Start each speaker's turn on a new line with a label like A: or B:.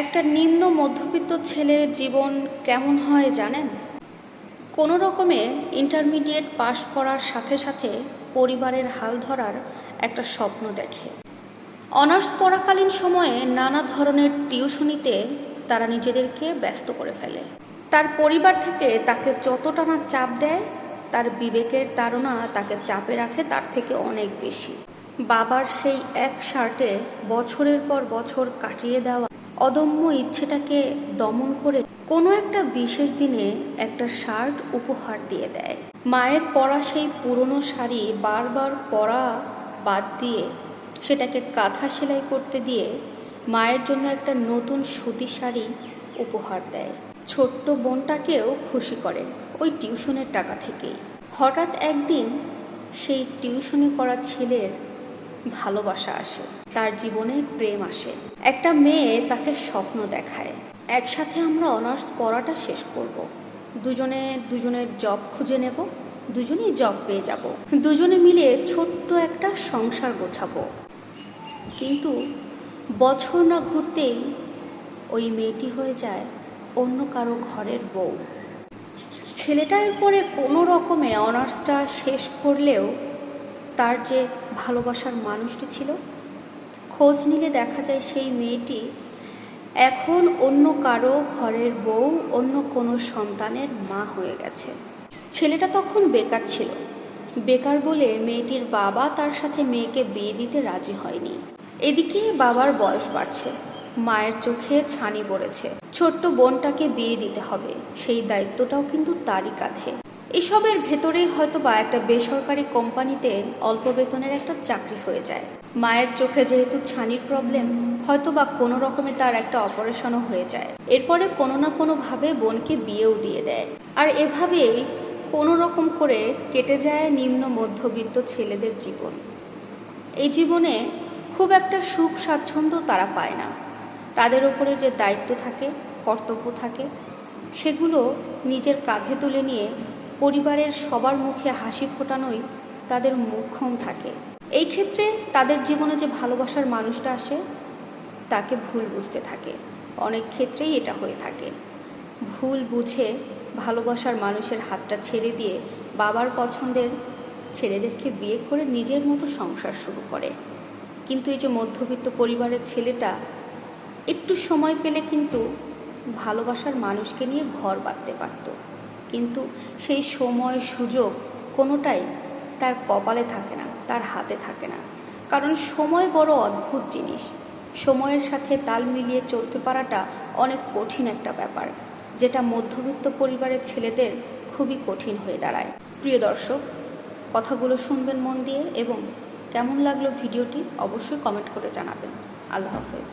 A: একটা নিম্ন মধ্যবিত্ত ছেলের জীবন কেমন হয় জানেন? কোনো রকমে ইন্টারমিডিয়েট পাশ করার সাথে সাথে পরিবারের হাল ধরার একটা স্বপ্ন দেখে। অনার্স পড়াকালীন সময়ে নানা ধরনের টিউশনিতে তারা নিজেদেরকে ব্যস্ত করে ফেলে। তার পরিবার থেকে তাকে যতটা না চাপ দেয়, তার বিবেকের তাড়না তাকে চাপে রাখে তার থেকে অনেক বেশি। বাবার সেই এক শার্টে বছরের পর বছর কাটিয়ে দেওয়া অদম্য ইচ্ছেটাকে দমন করে কোনো একটা বিশেষ দিনে একটা শার্ট উপহার দিয়ে দেয়। মায়ের পরা সেই পুরনো শাড়ি বারবার পরা বাদ দিয়ে সেটাকে কাঁথা সেলাই করতে দিয়ে মায়ের জন্য একটা নতুন সুতি শাড়ি উপহার দেয়। ছোট্ট বোনটাকেও খুশি করে ওই টিউশনের টাকা থেকেই। হঠাৎ একদিন সেই টিউশনি করা ছেলের ভালোবাসা আসে, তার জীবনে প্রেম আসে। একটা মেয়ে তাকে স্বপ্ন দেখায়। একসাথে আমরা অনার্স পড়াটা শেষ করব। দুজনে দুজনের জব খুঁজে নেব, দুজনেই জব পেয়ে যাব। দুজনে মিলে ছোট্ট একটা সংসার গোছাবো। কিন্তু বছর না ঘুরতেই ওই মেয়েটি হয়ে যায় অন্য কারও ঘরের বউ। ছেলেটা এরপরে কোনো রকমে অনার্সটা শেষ করলেও তার যে ভালোবাসার মানুষটি ছিল, খোঁজ নিলে দেখা যায় সেই মেয়েটি এখন অন্য কারও ঘরের বউ, অন্য কোনো সন্তানের মা হয়ে গেছে। ছেলেটা তখন বেকার ছিল। বেকার বলে মেয়েটির বাবা তার সাথে মেয়েকে বিয়ে দিতে রাজি হয়নি। এদিকে বাবার বয়স বাড়ছে, মায়ের চোখে ছানি পড়েছে। ছোট্ট বোনটাকে বিয়ে দিতে হবে, সেই দায়িত্বটাও কিন্তু তারই কাঁধে। এসবের ভেতরেই হয়তো বা একটা বেসরকারি কোম্পানিতে অল্প বেতনের একটা চাকরি হয়ে যায়। মায়ের চোখে যেহেতু ছানির প্রবলেম হয়তো বা কোনো রকমে তার একটা অপারেশনও হয়ে যায়। এরপরে কোনো না কোনোভাবে বোনকে বিয়েও দিয়ে দেয়। আর এভাবেই কোনো রকম করে কেটে যায় নিম্ন মধ্যবিত্ত ছেলেদের জীবন। এই জীবনে খুব একটা সুখ স্বাচ্ছন্দ্য তারা পায় না। তাদের ওপরে যে দায়িত্ব থাকে, কর্তব্য থাকে, সেগুলো নিজের কাঁধে তুলে নিয়ে পরিবারের সবার মুখে হাসি ফোটানোই তাদের মুখ্যম থাকে। এই ক্ষেত্রে তাদের জীবনে যে ভালোবাসার মানুষটা আসে, তাকে ভুল বুঝতে থাকে। অনেক ক্ষেত্রেই এটা হয়ে থাকে। ভুল বুঝে ভালোবাসার মানুষের হাতটা ছেড়ে দিয়ে বাবার পছন্দের ছেলেদেরকে বিয়ে করে নিজের মতো সংসার শুরু করে। কিন্তু এই যে মধ্যবিত্ত পরিবারের ছেলেটা, একটু সময় পেলে কিন্তু ভালোবাসার মানুষকে নিয়ে ঘর বাঁধতে পারত। কিন্তু সেই সময় সুযোগ কোনোটাই তার কপালে থাকে না, তার হাতে থাকে না। কারণ সময় বড় অদ্ভুত জিনিস। সময়ের সাথে তাল মিলিয়ে চলতে পারাটা অনেক কঠিন একটা ব্যাপার, যেটা মধ্যবিত্ত পরিবারের ছেলেদের খুবই কঠিন হয়ে দাঁড়ায়। প্রিয় দর্শক, কথাগুলো শুনবেন মন দিয়ে এবং কেমন লাগল ভিডিওটি অবশ্যই কমেন্ট করে জানাবেন। আল্লাহ হাফেজ।